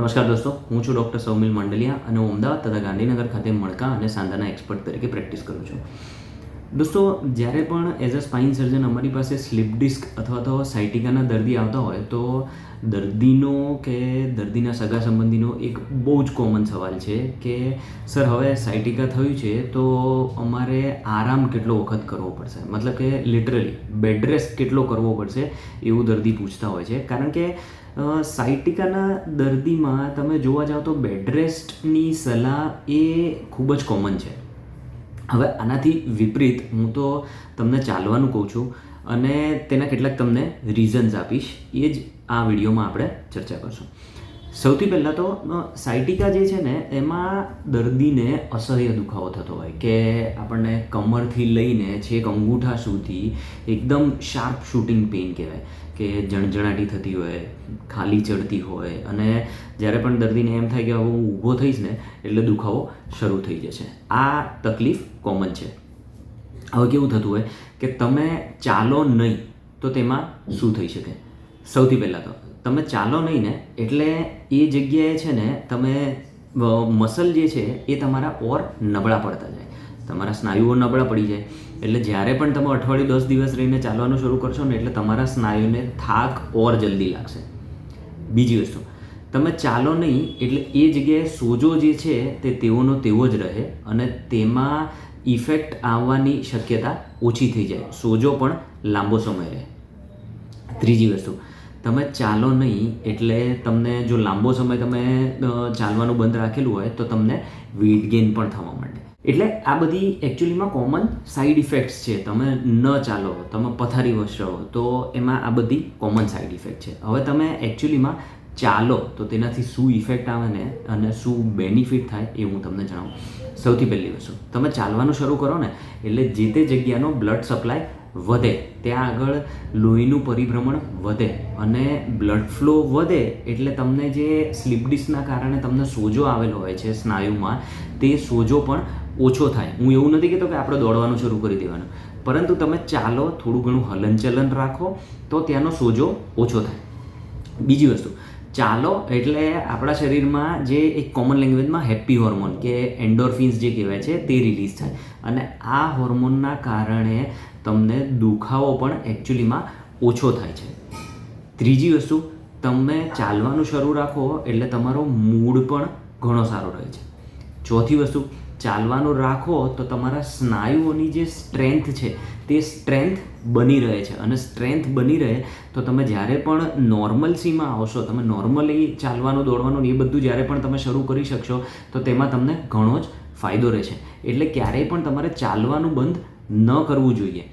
નમસ્કાર દોસ્તો, હું છું ડૉક્ટર સૌમિલ મંડલિયા અને હું અમદાવાદ તથા ગાંધીનગર ખાતે મણકા અને સાંધાના એક્સપર્ટ તરીકે પ્રેક્ટિસ કરું છું. દોસ્તો, જ્યારે પણ એઝ અ સ્પાઇન સર્જન અમારી પાસે સ્લીપ ડિસ્ક અથવા તો સાઇટિકાના દર્દી આવતા હોય, તો દર્દીનો કે દર્દીના સગા સંબંધીનો એક બહુ જ કોમન સવાલ છે કે, સર, હવે સાઇટિકા થયું છે, તો અમારે આરામ કેટલો વખત કરવો પડશે? મતલબ કે લિટરલી બેડ રેસ્ટ કેટલો કરવો પડશે એવું દર્દી પૂછતા હોય છે. કારણ કે સાઇટિકાના દર્દીમાં તમે જોવા જાઓ તો બેડ રેસ્ટની સલાહ એ ખૂબ જ કોમન છે. હવે આનાથી વિપરીત હું તો તમને ચાલવાનું કહું છું અને તેના કેટલાક તમને રીઝન્સ આપીશ. એ જ આ વિડીયોમાં આપણે ચર્ચા કરશું. સૌથી પહેલાં તો સાયટિકા જે છે ને, એમાં દર્દીને અસહ્ય દુખાવો થતો હોય કે આપણને કમરથી લઈને છેક અંગૂઠા સુધી એકદમ શાર્પ શૂટિંગ પેઇન કહેવાય. કે જણજણાટી થતી હોય, ખાલી ચડતી હોય અને જ્યારે પણ દર્દીને એમ થાય કે હવે હું ઊભો થઈશ ને, એટલે દુખાવો શરૂ થઈ જશે. આ તકલીફ કોમન છે. હવે કેવું થતું હોય કે તમે ચાલો નહીં, તો તેમાં શું થઈ શકે? સૌથી પહેલાં તો તમે ચાલો નહીં ને, એટલે એ જગ્યાએ છે ને તમે મસલ જે છે એ તમારા ઓર નબળા પડતા જાય. તમારા સ્નાયુઓ નબળા પડી જાય. એટલે જ્યારે પણ તમે અઠવાડિયું દસ દિવસ રહીને ચાલવાનું શરૂ કરશો ને, એટલે તમારા સ્નાયુને થાક ઓર જલ્દી લાગશે. બીજી વસ્તુ, તમે ચાલો નહીં, એટલે એ જગ્યાએ સોજો જે છે તે તેઓનો તેવો જ રહે અને તેમાં ઇફેક્ટ આવવાની શક્યતા ઓછી થઈ જાય. સોજો પણ લાંબો સમય રહે. ત્રીજી વસ્તુ તમે ચાલો નહીં, એટલે તમને જો લાંબો સમય તમે ચાલવાનું બંધ રાખેલું હોય, તો તમને વેઇટ ગેઇન પણ થવા માંડે. એટલે આ બધી એકચ્યુઅલીમાં કોમન સાઈડ ઇફેક્ટ્સ છે. તમે ન ચાલો, તમે પથારી વસરો તો એમાં આ બધી કોમન સાઈડ ઇફેક્ટ છે. હવે તમે એકચ્યુઅલીમાં ચાલો, તો તેનાથી શું ઇફેક્ટ આવે ને, અને શું બેનિફિટ થાય એ હું તમને જણાવું. સૌથી પહેલી વસ્તુ, તમે ચાલવાનું શરૂ કરો ને, એટલે જે તે જગ્યાનો બ્લડ સપ્લાય વધે. ત્યાં આગળ લોહીનું પરિભ્રમણ વધે અને બ્લડ ફ્લો વધે એટલે તમને જે સ્લીપ ડિસ્કના કારણે તમને સોજો આવેલો હોય છે સ્નાયુમાં, તે સોજો પણ ઓછો થાય. હું એવું નથી કહેતો કે આપણે દોડવાનું શરૂ કરી દેવાનું. પરંતુ તમે ચાલો, થોડું ઘણું હલનચલન રાખો, તો ત્યાંનો સોજો ઓછો થાય. બીજી વસ્તુ ચાલો એટલે આપણા શરીરમાં જે એક કોમન લેંગ્વેજમાં હેપી હોર્મોન કે એન્ડોર્ફિન્સ જે કહેવાય છે તે રિલીઝ થાય. અને આ હોર્મોનના કારણે તમને દુખાવો પણ એકચ્યુઅલીમાં ઓછો થાય છે. ત્રીજી વસ્તુ, તમે ચાલવાનું શરૂ રાખો એટલે તમારો મૂડ પણ ઘણો સારો રહે છે. ચોથી વસ્તુ ચાલવાનું રાખો તો તમારા સ્નાયુઓની જે સ્ટ્રેન્થ છે, તે સ્ટ્રેન્થ બની રહે છે. અને સ્ટ્રેન્થ બની રહે તો તમે જ્યારે પણ નોર્મલ સીમાં આવશો, તમે નોર્મલી ચાલવાનું, દોડવાનું એ બધું જ્યારે પણ તમે શરૂ કરી શકશો, તો તેમાં તમને ઘણો જ ફાયદો રહેશે. એટલે ક્યારેય પણ તમારે ચાલવાનું બંધ ન કરવું જોઈએ.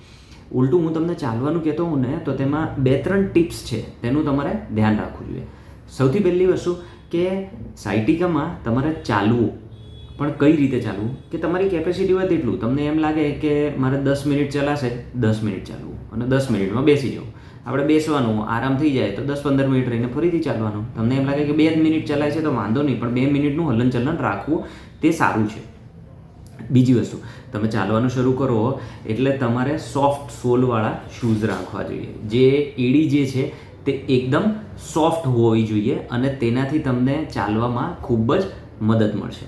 ઉલટું હું તમને ચાલવાનું કહેતો હોઉં ને, તો તેમાં બે ત્રણ ટિપ્સ છે, તેનું તમારે ધ્યાન રાખવું જોઈએ. સૌથી પહેલી વસ્તુ કે સાઇટિકામાં તમારે ચાલવું પણ કઈ રીતે ચાલવું? કે તમારી કેપેસિટી હોય તેટલું તમને એમ લાગે કે મારે દસ મિનિટ ચલાશે, દસ મિનિટ ચાલવું અને દસ મિનિટમાં બેસી જવું આપણે બેસવાનું, આરામ થઈ જાય તો દસ પંદર મિનિટ રહીને ફરીથી ચાલવાનું. તમને એમ લાગે કે બે જ મિનિટ ચલાય છે તો વાંધો નહીં, પણ બે મિનિટનું હલનચલન રાખવું તે સારું છે. બીજી વસ્તુ, તમે ચાલવાનું શરૂ કરો એટલે તમારે સોફ્ટ સોલવાળા શૂઝ રાખવા જોઈએ. જે એડી જે છે તે એકદમ સોફ્ટ હોવી જોઈએ અને તેનાથી તમને ચાલવામાં ખૂબ જ મદદ મળશે.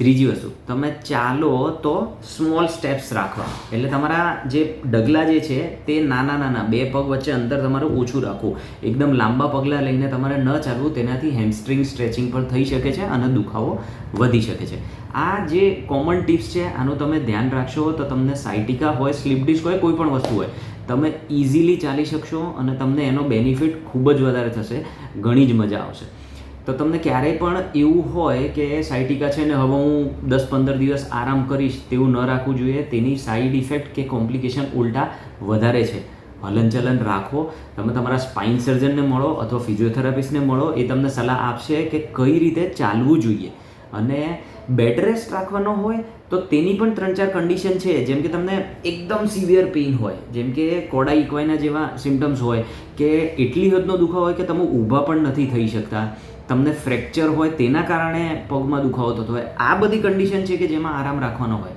ત્રીજી વસ્તુ, તમે ચાલો તો સ્મોલ સ્ટેપ્સ રાખવા. એટલે તમારા જે ડગલા જે છે, તે નાના નાના, બે પગ વચ્ચે અંતર તમારે ઓછું રાખવું. એકદમ લાંબા પગલાં લઈને તમારે ન ચાલવું, તેનાથી હેમસ્ટ્રિંગ સ્ટ્રેચિંગ પણ થઈ શકે છે અને દુખાવો વધી શકે છે. આ જે કોમન ટિપ્સ છે, આનું તમે ધ્યાન રાખશો તો તમને સાઇટિકા હોય સ્લીપ ડિસ્ક હોય, કોઈ પણ વસ્તુ હોય, તમે ઇઝીલી ચાલી શકશો અને તમને એનો બેનિફિટ ખૂબ જ વધારે થશે, ઘણી જ મજા આવશે. તો તમને ક્યારેય પણ એવું હોય કે સાયટિકા છે ને, હવે હું દસ પંદર દિવસ આરામ કરીશ તેવું ન રાખવું જોઈએ. તેની સાઈડ ઇફેક્ટ કે કોમ્પ્લિકેશન ઉલટા વધારે છે. હલનચલન રાખો. તમે તમારા સ્પાઇન સર્જનને મળો અથવા ફિઝિયોથેરાપિસ્ટને મળો. એ તમને સલાહ આપશે કે કઈ રીતે ચાલવું જોઈએ. અને બેડ રેસ્ટ રાખવાનો હોય તો તેની પણ ત્રણ ચાર કન્ડિશન છે. જેમ કે તમને એકદમ સિવિયર પેઇન હોય, જેમ કે કોડા ઇક્વાઇના જેવા સિમ્ટમ્સ હોય, કે એટલી હદનો દુખાવો હોય કે તમે ઊભા પણ નથી થઈ શકતા. તમને ફ્રેક્ચર હોય તેના કારણે પગમાં દુખાવો થતો હોય. આ બધી કન્ડિશન છે કે જેમાં આરામ રાખવાનો હોય.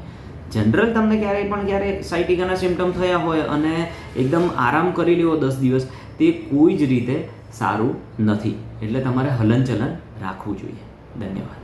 જનરલ તમને ક્યારેય પણ ક્યારે સાઇટિકાના સિમ્ટમ થયા હોય અને એકદમ આરામ કરી લેવો દસ દિવસ, તે કોઈ જ રીતે સારું નથી. એટલે તમારે હલનચલન રાખવું જોઈએ. ધન્યવાદ.